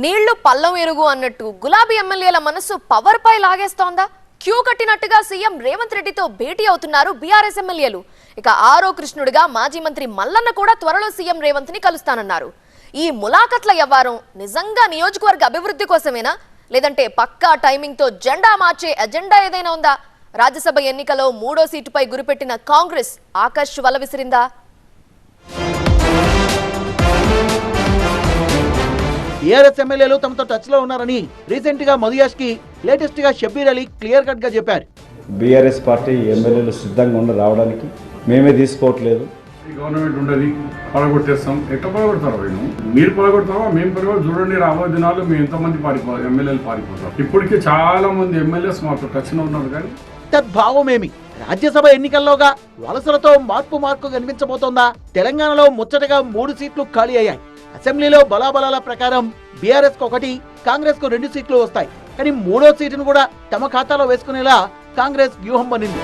నీళ్ళు పల్లం ఎరుగు అన్నట్టు గులాబీ ఎమ్మెల్యేల మనసు పవర్ పై లాగేస్తోందా? క్యూ కట్టినట్టుగా సీఎం రేవంత్ రెడ్డితో భేటీ అవుతున్నారు బీఆర్ఎస్ ఎమ్మెల్యేలు. ఇక ఆరో కృష్ణుడిగా మాజీ మంత్రి మల్లన్న కూడా త్వరలో సీఎం రేవంత్ని కలుస్తానన్నారు. ఈ ములాఖత్ల వ్యవహారం నిజంగా నియోజకవర్గ అభివృద్ధి కోసమేనా? లేదంటే పక్కా టైమింగ్తో జెండా మార్చే ఎజెండా ఏదైనా ఉందా? రాజ్యసభ ఎన్నికలో మూడో సీటుపై గురిపెట్టిన కాంగ్రెస్ ఆకర్ష్ వల విసిరిందా? టీఆర్ఎస్ ఎమ్మెల్యేలు తమతో టచ్లో ఉన్నారని రీసెంట్గా మధుయాష్కి లేటెస్ట్గా షబ్బీర్ అలీ క్లియర్ కట్గా చెప్పారు. బీఆర్ఎస్ పార్టీ ఎమ్మెల్యేలు సిద్ధంగా ఉండి రావడానికి మేమే తీసుకోవట్లేదు. ఈ గవర్నమెంట్ ఉండదు పడగొట్టేస్తాం. ఎట్లా పడగొడతారు వీళ్ళు? మీరు పడగొడతావా? మేము పడగొడతాం చూడండి రాబోయే దినాలు మేము ఎంతమంది పారిపో ఎమ్మెల్యేలు పారిపోతారు ఇప్పటికే చాలా మంది ఎమ్మెల్యేస్ మాతో టచ్లో ఉన్నారు కానీ తద్భావమేమి? రాజ్యసభ ఎన్నికల్లోగా వలసలతో మార్పు మార్పు కనిపించబోతోందా? తెలంగాణలో ముచ్చటగా మూడు సీట్లు ఖాళీ అయ్యాయి. అసెంబ్లీలో బలాబలాల ప్రకారం బీఆర్ఎస్కు ఒకటి కాంగ్రెస్కు రెండు సీట్లు వస్తాయి. కానీ మూడో సీటును కూడా తమ ఖాతాలో వేసుకునేలా కాంగ్రెస్ వ్యూహం బనింది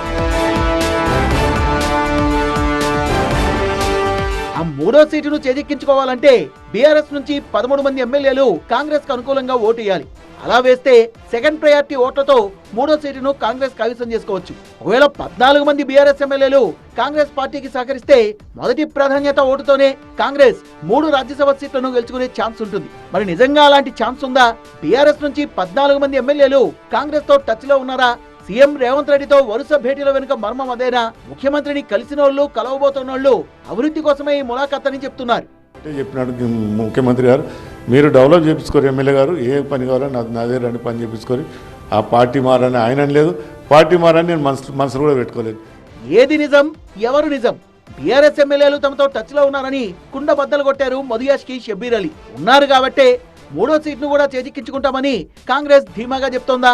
మూడో సీటును చేజిక్కించుకోవాలంటే బీఆర్ఎస్ నుంచి పదమూడు మంది ఎమ్మెల్యేలు కాంగ్రెస్కు అనుకూలంగా ఓటు వేయాలి అలా వేస్తే సెకండ్ ప్రయారిటీ ఓట్లతో మూడో సీటును కాంగ్రెస్ కైవసం చేసుకోవచ్చు. ఒకవేళ పద్నాలుగు మంది బీఆర్ఎస్ ఎమ్మెల్యేలు కాంగ్రెస్ పార్టీకి సహకరిస్తే మొదటి ప్రాధాన్యత ఓటుతోనే కాంగ్రెస్ మూడు రాజ్యసభ సీట్లను గెలుచుకునే ఛాన్స్ ఉంటుంది. మరి నిజంగా అలాంటి ఛాన్స్ ఉందా? బీఆర్ఎస్ నుంచి పద్నాలుగు మంది ఎమ్మెల్యేలు కాంగ్రెస్తో టచ్లో ఉన్నారా? సీఎం రేవంత్ రెడ్డితో వరుస భేటీల వెనుక మర్మం అదేనా? ముఖ్యమంత్రిని కలిసిన వాళ్ళు కలవబోతున్న వాళ్ళు అభివృద్ధి కోసమే ఈ ములాఖత్ అని చెప్తున్నారు చెప్పినాడు ముఖ్యమంత్రి గారు మీరు డెవలప్ చేపించుకోరు ఎమ్మెల్యే గారు ఏ పని కావాలో నా నా దగ్గర రండి పని చేపించుకొని ఆ పార్టీ మారని ఆయన లేదు. పార్టీ మారని నేను మనసు మనసులో కూడా పెట్టుకోలేదు. ఏది నిజం? ఎవరు నిజం? బీఆర్ఎస్ ఎమ్మెల్యేలు తమతో టచ్లో ఉన్నారని కుండ బద్దలు కొట్టారు మధుయాష్కి షబ్బీర్ అలీ. ఉన్నారు కాబట్టే మూడో సీట్ను కూడా చేజిక్కించుకుంటామని కాంగ్రెస్ ధీమాగా చెప్తోందా?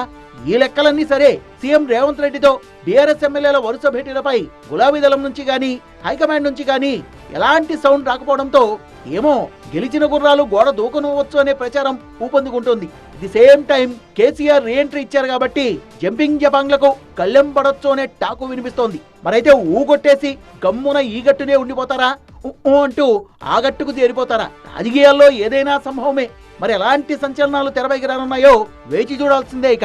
ఈ లెక్కలన్నీ సరే సీఎం రేవంత్ రెడ్డితో బీఆర్ఎస్ ఎమ్మెల్యేల వరుస భేటీలపై గులాబీ దళం నుంచి గాని హైకమాండ్ నుంచి గాని ఎలాంటి సౌండ్ రాకపోవడంతో ఏమో గెలిచిన గుర్రాలు గోడ దూకనువచ్చు అనే ప్రచారం ఊపందుకుంటుంది. The same time KCR reentry ఇచ్చారు కాబట్టి జంపింగ్ జపాంగ్లకు కళ్ళెం పడొచ్చు అనే టాకు వినిపిస్తోంది. మరైతే ఊగొట్టేసి గమ్మున ఈ గట్టునే ఉండిపోతారా? ఉ అంటూ ఆ గట్టుకు చేరిపోతారా రాజకీయాల్లో ఏదైనా సంభవమే. మరి ఎలాంటి సంచలనాలు తెరపైకి రానున్నాయో వేచి చూడాల్సిందే ఇక.